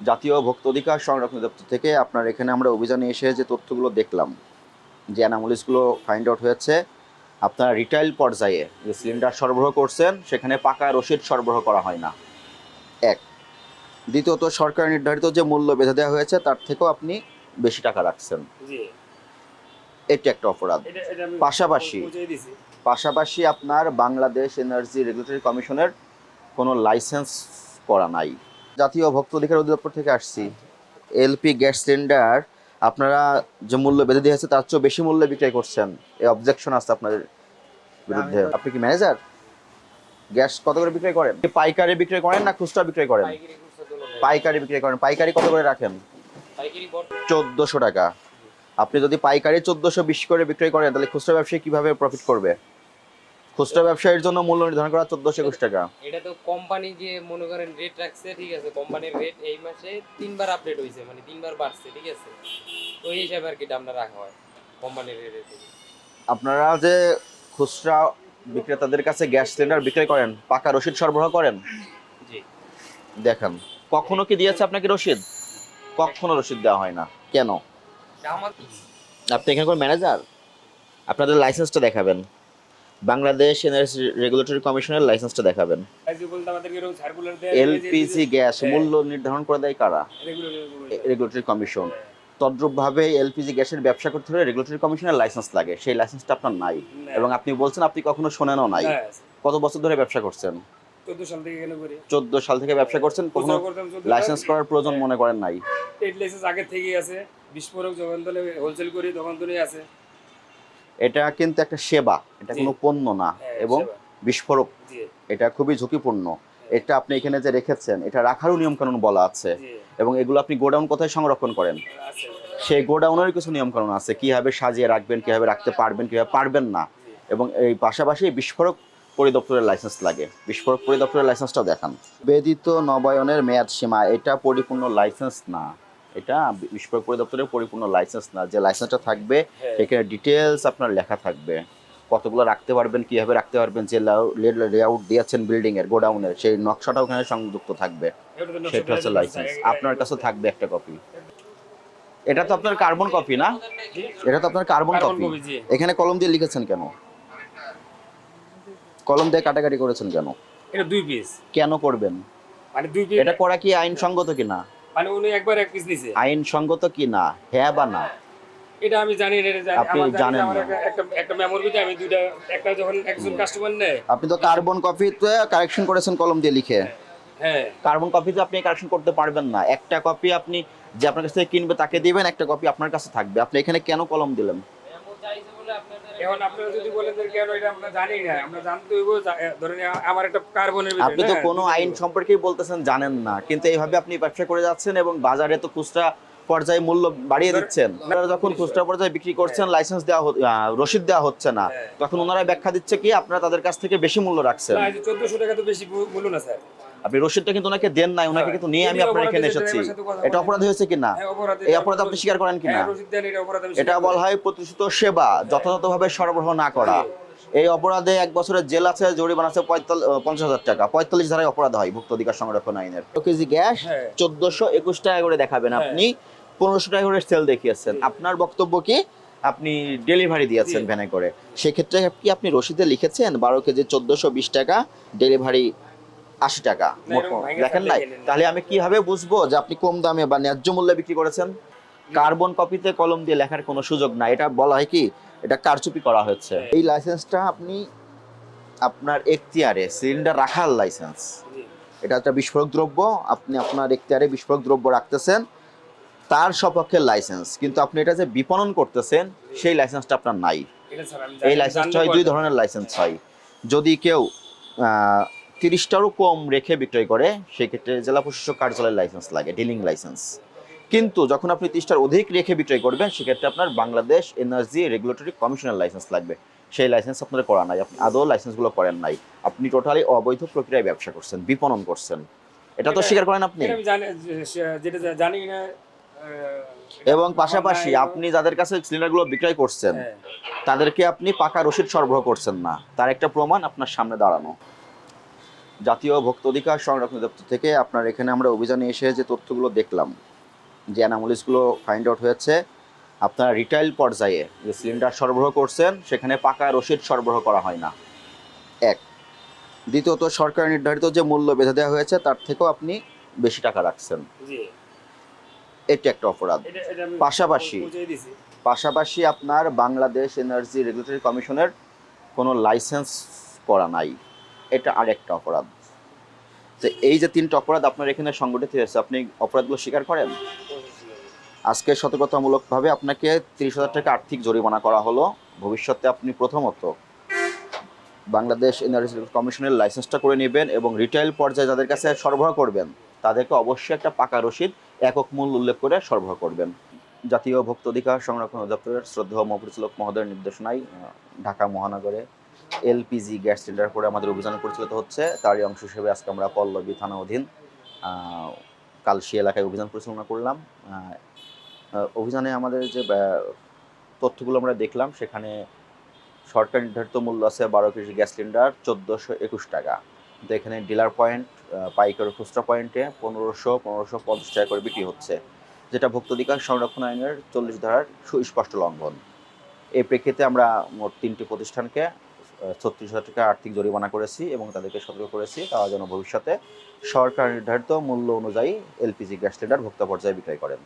জাতীয় ভোক্তা অধিকার সংরক্ষণ দপ্তর থেকে আপনার এখানে আমরা অভিযানে এসে যে তথ্যগুলো দেখলাম যে অ্যানামোলিসগুলো ফাইন্ড আউট হয়েছে আপনারা রিটেল পর্যায়ে যে সিলিন্ডার সরবরাহ করছেন সেখানে পাকা রসিদ সরবরাহ করা হয় না। এক। দ্বিতীয়ত সরকার নির্ধারিত যে মূল্য বেঁধে দেওয়া হয়েছে তার থেকেও আপনি বেশি টাকা রাখছেন। এটি একটা অপরাধ। পাশাপাশি পাশাপাশি আপনার বাংলাদেশ এনার্জি রেগুলেটরি কমিশনের কোনো লাইসেন্স করা নাই। জাতীয় ভোক্তা অধিকার অধিদপ্তর থেকে আসছি। এলপি গ্যাস সিলিন্ডার আপনারা যে মূল্য বেঁধে দিয়েছে তার চেয়েও বেশি মূল্যে বিক্রয় করছেন। এই অবজেকশন আছে আপনাদের বিরুদ্ধে। আপনি কি ম্যানেজার গ্যাস কত করে বিক্রয় করেন? পাইকারি বিক্রয় করেন না খুচরা বিক্রয় করেন? পাইকারি বিক্রয় করেন। পাইকারি কত করে রাখেন? চোদ্দোশো টাকা। আপনি যদি পাইকারি চোদ্দোশো বিশ করে বিক্রয় করেন তাহলে খুচরা ব্যবসায়ী কীভাবে প্রফিট করবে? খুচরা ব্যবসায়ীর জন্য মূল্য নির্ধারণ করা চোদ্দোশো একুশ টাকা। এটা তো কোম্পানি যে মনে করেন রেট রাখছে ঠিক আছে কোম্পানির রেট এই মাসে তিনবার আপডেট হয়েছে মানে তিনবার বাড়ছে ঠিক আছে। তো এই হিসাবে আর কি দামটা রাখা হয় কোম্পানির রেটে আপনারা যে খুচরা বিক্রেতাদের কাছে গ্যাস সিলিন্ডার বিক্রয় করেন পাকা রসিদ সরবরাহ করেন? জি। দেখেন কখনো কি দিয়েছে আপনাকে রসিদ? কখনো রসিদ দেওয়া হয় না। কেন? আমার আপনি এখানে কোন ম্যানেজার আপনাদের লাইসেন্সটা দেখাবেন। বাংলাদেশ এনার্জি রেগুলেটরি কমিশনের লাইসেন্সটা দেখাবেন। LPG gas. মূল্য নির্ধারণ করে দেয় কারা? রেগুলেটরি কমিশন তদ্রূপভাবে এলপিজি গ্যাসের ব্যবসা করতে হলে রেগুলেটরি কমিশনের লাইসেন্স লাগে। সেই লাইসেন্সটা আপনার নাই। এবং আপনি বলছেন আপনি কখনো শোনেনও নাই। হ্যাঁ। কত বছর ধরে ব্যবসা করছেন? চোদ্দ সাল থেকে ব্যবসা করছেন কখনো লাইসেন্স করার প্রয়োজন মনে করেন নাই। লাইসেন্স আগে থেকেই আছে। বিস্ফোরক যখন তলে হোলসেল করি তখন আছে। এটা কিন্তু একটা সেবা এটা কোনো পণ্য না হ্যাঁ, এবং বিস্ফোরক এটা খুবই ঝুঁকিপূর্ণ। এটা আপনি এখানে যে রেখেছেন এটা রাখারও নিয়ম কানুন বলা আছে এবং এগুলো আপনি গোডাউন কোথায় সংরক্ষণ করেন? সেই গোডাউনের কিছু নিয়ম কানুন আছে কীভাবে সাজিয়ে রাখবেন কীভাবে রাখতে পারবেন কীভাবে পারবেন না। এবং এই পাশাপাশি বিস্ফোরক পরিদপ্তরের লাইসেন্স লাগে। বিস্ফোরক পরিদপ্তরের লাইসেন্সটাও দেখান। বেদিত নবায়নের মেয়াদ সীমা এটা পরিপূর্ণ লাইসেন্স না। এটা বিস্ফোরক পরিদপ্তরের পরিপূর্ণ লাইসেন্স না। যে লাইসেন্সটা থাকবে হ্যাঁ। এখানে ডিটেলস আপনার লেখা থাকবে। কতগুলো রাখতে পারবেন কীভাবে রাখতে পারবেন যে লেআউট দিয়েছেন বিল্ডিং এর গোডাউনের সেই নকশাটাও ওখানে সংযুক্ত থাকবে। সেটা হচ্ছে লাইসেন্স আপনার কাছে থাকবে একটা কপি এটা তো আপনার কার্বন কপি না? এটা তো আপনার কার্বন কপি কপি, এখানে কলম দিয়ে লিখেছেন কেন? কলম দিয়ে কাটাকাটি করেছেন কেন? এটা দুই পিস কেন করবেন? মানে দুই পিস এটা করা কি আইনসঙ্গত কিনা? মানে উনি একবার এক পিস নিছে। আইনসঙ্গত কি না? হ্যাঁ বা না? এটা আমি জানি এটা জানি আপনি জানেন। একটা- একটা একটা মেমোর ভিতরে আমি দুইটা একটা যখন একজন কাস্টমার নেয়। আপনি তো কার্বন কপিতে কারেকশন করেছেন কলম দিয়ে লিখে। হ্যাঁ। কার্বন কপিতে আপনি কারেকশন করতে পারবেন না। একটা কপি আপনি যে আপনার কাছ থেকে কিনবে তাকে দিবেন একটা কপি আপনার কাছে থাকবে। আপনি এখানে কেন কলম দিলেন? এখন আপনারা যদি বলেন যে কেন এটা আমরা জানি না আমরা জানতে হইব ধরেন আমার একটা কার্বনের আপনি তো কোনো আইন সম্পর্কেই বলতেছেন জানেন না। কিন্তু এইভাবে আপনি ব্যবসা করে যাচ্ছেন এবং বাজারে তো খুচরা পর্যায়ে মূল্য বাড়িয়ে দিচ্ছেন। আপনারা যখন খুচরা পর্যায়ে বিক্রি করছেন লাইসেন্স দেওয়া রসিদ দেওয়া হচ্ছে না। হ্যাঁ। তখন ওনারা ব্যাখ্যা দিচ্ছে কি আপনারা তাদের কাছ থেকে বেশি মূল্য রাখছেন? 1400 টাকা তো বেশি না স্যার। আপনি রসিদটা কিন্তু ওনাকে দেন নাই ওনাকে কিন্তু নিয়ে আমি আপনার এখানে এসেছি। এটা অপরাধ হয়েছে কিনা? হ্যাঁ এই অপরাধ আপনি স্বীকার করেন কিনা? হ্যাঁ এটা বলা হয় প্রতিষ্ঠিত সেবা যথাযথভাবে সরবরাহ না করা। এই অপরাধে এক বছরের জেল আছে জরিমানা আছে পঁয়তাল্লিশ পঞ্চাশ হাজার টাকা। পঁয়তাল্লিশ ধারায় অপরাধ হয় ভুক্ত অধিকার সংরক্ষণ আইনের। কেজি গ্যাস হ্যাঁ। চোদ্দশো একুশ টাকা করে দেখাবেন হ্যাঁ। আপনি। পনেরোশো টাকা করে সেল দেখিয়েছেন। আপনার বক্তব্য কি? আপনি ডেলিভারি দিয়েছেন ভ্যানে করে। সেক্ষেত্রে কি আপনি রসিদে লিখেছেন? বারো কেজি চোদ্দশো বিশ টাকা ডেলিভারি আশি টাকা। না, দেখেন নাই? তাহলে আমি কীভাবে বুঝব যে আপনি কম দামে বা ন্যায্য মূল্যে বিক্রি করেছেন? কার্বন কপিতে কলম দিয়ে লেখার কোনো সুযোগ নাই। এটা বলা হয় কি? এটা কারচুপি করা হয়েছে। হ্যাঁ। এই লাইসেন্সটা আপনি আপনার এখতিয়ারে সিলিন্ডার রাখার লাইসেন্স। এটা একটা বিস্ফোরক দ্রব্য। আপনি আপনার এখতিয়ারে বিস্ফোরক দ্রব্য রাখতেছেন। তার সপক্ষে লাইসেন্স। কিন্তু আপনি এটা যে বিপণন করতেছেন সেই লাইসেন্সটা আপনার নাই। এই লাইসেন্সটা হয় দুই ধরনের লাইসেন্স হয়। যদি কেউ তিরিশটারও কম রেখে বিক্রয় করে সেক্ষেত্রে জেলা প্রশাসক কার্যালয়ের লাইসেন্স লাগে ডিলিং লাইসেন্স কিন্তু যখন আপনি তিরিশটার অধিক রেখে বিক্রয় করবেন সেক্ষেত্রে আপনার বাংলাদেশ এনার্জি রেগুলেটরি কমিশনের লাইসেন্স লাগবে। সেই লাইসেন্স আপনার করা নাই আপনি আদৌ লাইসেন্সগুলো করেন নাই। আপনি টোটালি অবৈধ প্রক্রিয়ায় ব্যবসা করছেন বিপণন করছেন। এটা তো স্বীকার করেন আপনি। যেটা জানি না এবং পাশাপাশি আপনি যাদের কাছে সিলিন্ডারগুলো বিক্রয় করছেন হ্যাঁ। তাদেরকে আপনি পাকা রসিদ সরবরাহ করছেন না। তার একটা প্রমাণ আপনার সামনে দাঁড়ানো। জাতীয় ভোক্তা অধিকার সংরক্ষণ দপ্তর থেকে আপনার এখানে আমরা অভিযানে এসে যে তথ্যগুলো দেখলাম যে অ্যানামোলিসগুলো ফাইন্ড আউট হয়েছে আপনারা রিটেল পর্যায়ে যে সিলিন্ডার সরবরাহ করছেন সেখানে পাকা রসিদ সরবরাহ করা হয় না। এক। দ্বিতীয়ত সরকার নির্ধারিত যে মূল্য বেঁধে দেওয়া হয়েছে তার থেকেও আপনি বেশি টাকা রাখছেন। এটি একটা অপরাধ। পাশাপাশি পাশাপাশি আপনার বাংলাদেশ এনার্জি রেগুলেটরি কমিশনের কোনো লাইসেন্স করা নাই। এটা আরেকটা অপরাধ। তো এই যে তিনটা অপরাধ আপনার এখানে সংগঠিত হয়েছে, আপনি অপরাধগুলো স্বীকার করেন? আজকে সতর্কতামূলকভাবে আপনাকে তিরিশ হাজার টাকা আর্থিক জরিমানা করা হলো। ভবিষ্যতে আপনি প্রথমত বাংলাদেশ এনার্জি কমিশনের লাইসেন্সটা করে নেবেন এবং রিটেল পর্যায়ে যাদের কাছে সরবরাহ করবেন, তাদেরকে অবশ্যই একটা পাকা রসিদ, একক মূল্য উল্লেখ করে সরবরাহ করবেন। জাতীয় ভোক্তা অধিকার সংরক্ষণ অধিদপ্তরের শ্রদ্ধেয় মহাপরিচালক মহোদয়ের নির্দেশনায় ঢাকা মহানগরে এলপিজি গ্যাস সিলিন্ডার করে আমাদের অভিযান পরিচালিত হচ্ছে। তারই অংশ হিসেবে আজকে আমরা পল্লবী থানা অধীন কালশি এলাকায় অভিযান পরিচালনা করলাম। অভিযানে আমাদের যে তথ্যগুলো আমরা দেখলাম, সেখানে সরকার নির্ধারিত মূল্য আছে বারো কেজি গ্যাস সিলিন্ডার চোদ্দোশো একুশ টাকা। কিন্তু এখানে ডিলার পয়েন্ট পাইকারি খুচরা পয়েন্টে পনেরোশো পনেরোশো পঞ্চাশ টাকা করে বিক্রি হচ্ছে। যেটা ভোক্তাধিকার সংরক্ষণ আইনের চল্লিশ ধারার সুস্পষ্ট লঙ্ঘন। এই প্রেক্ষিতে আমরা মোট তিনটি প্রতিষ্ঠানকে ছত্রিশ হাজার টাকা আর্থিক জরিমানা করেছি এবং তাদেরকে সতর্ক করেছি। তারা যেন ভবিষ্যতে সরকার নির্ধারিত মূল্য অনুযায়ী এলপিজি গ্যাস সিলিন্ডার ভোক্তা পর্যায়ে বিক্রয় করেন।